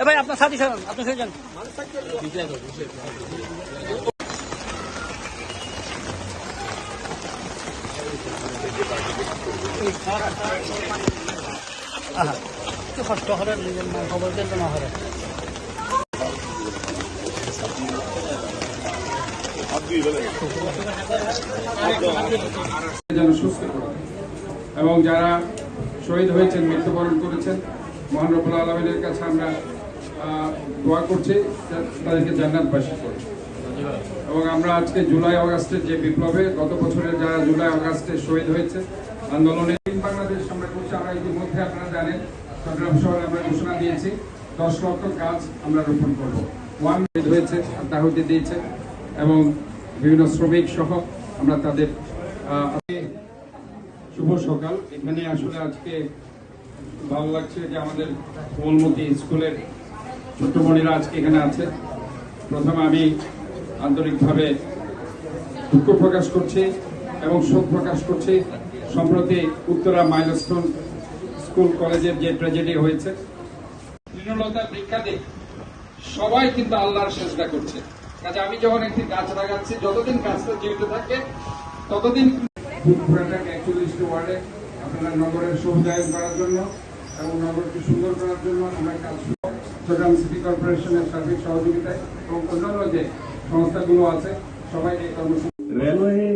এ ভাই, আপনার সাথী স্যার আপনি সে যান। কষ্ট হবে, নিজের খবর দিন না হবে। যেন সুস্থ এবং যারা শহীদ হয়েছেন, মৃত্যুবরণ করেছেন, মহান রবুল আলমিনের কাছে আমরা দোয়া করছি তাদেরকে জান্নাতবাসী করে এবং আমরা আজকে জুলাই অগাস্টের যে বিপ্লবে গত বছরের যারা জুলাই অগাস্টে শহীদ হয়েছে, আন্দোলনে বাংলাদেশ আমরা করছি, আমরা ইতিমধ্যে আপনারা জানেন, চট্টগ্রাম শহরে আমরা ঘোষণা দিয়েছি, দশ লক্ষ গাছ আমরা রোপণ করব। ওয়ান হয়েছে, আত্মাহুতি দিয়েছে, এবং বিভিন্ন শ্রমিক সহ আমরা তাদের শুভ সকাল। এখানে আসলে আজকে ভালো লাগছে যে আমাদের কোমলমতি স্কুলের ছোট্টমণিরা আজকে এখানে আছে। প্রথমে আমি আন্তরিকভাবে দুঃখ প্রকাশ করছি এবং শোক প্রকাশ করছি। সম্প্রতি উত্তরা মাইলস্টোন স্কুল কলেজের যে ট্র্যাজেডি হয়েছে তৃণলতার বিখ্যাতে সবাই কিন্তু আল্লাহর চেষ্টা করছে। কাজে আমি যখন একটি গাছ লাগাচ্ছি, যতদিন গাছটা জীবিত থাকে, ততদিন একচল্লিশটি ওয়ার্ডে। আপনারা নগরের সৌজায়ন করার জন্য এবং নগরকে সুন্দর করার জন্য আমরা কাজ। চট্টগ্রাম সিটি কর্পোরেশনের সার্বিক সহযোগিতায় এবং অন্যান্য যে সংস্থাগুলো আছে সবাই এই কর্মসূচি রেলওয়ে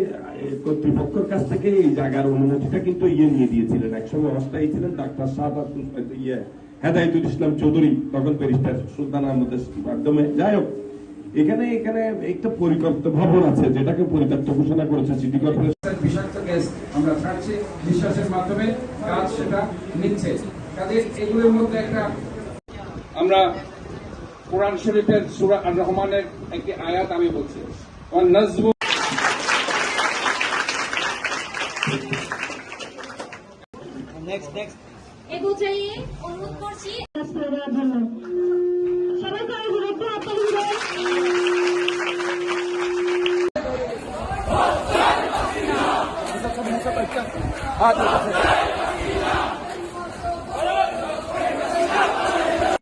কর্তৃপক্ষের কাছ থেকে এই জায়গার অনুমতিটা কিন্তু ইয়ে নিয়ে দিয়েছিলেন। একসময় অস্থায়ী ছিলেন ডাক্তার শাহবাজ ইয়ে হেদায়তুল ইসলাম চৌধুরী তখন ব্যারিস্টার সুলতান আহমদের মাধ্যমে। যাই হোক এখানে এখানে একটা পরিকল্পিত ভবন আছে যেটাকে পরিত্যক্ত ঘোষণা করেছে সিটি কর্পোরেশন বিষাক্ত গ্যাস আমরা ছাড়ছি বিশ্বাসের মাধ্যমে কাজ সেটা নিচ্ছে। কাজে এগুলোর মধ্যে একটা আমরা কোরআন শরীফের সুরা আর রহমানের একটি আয়াত আমি বলছি। নাজবু নেক্সট নেক্সট অনুরোধ করছি। আচ্ছা।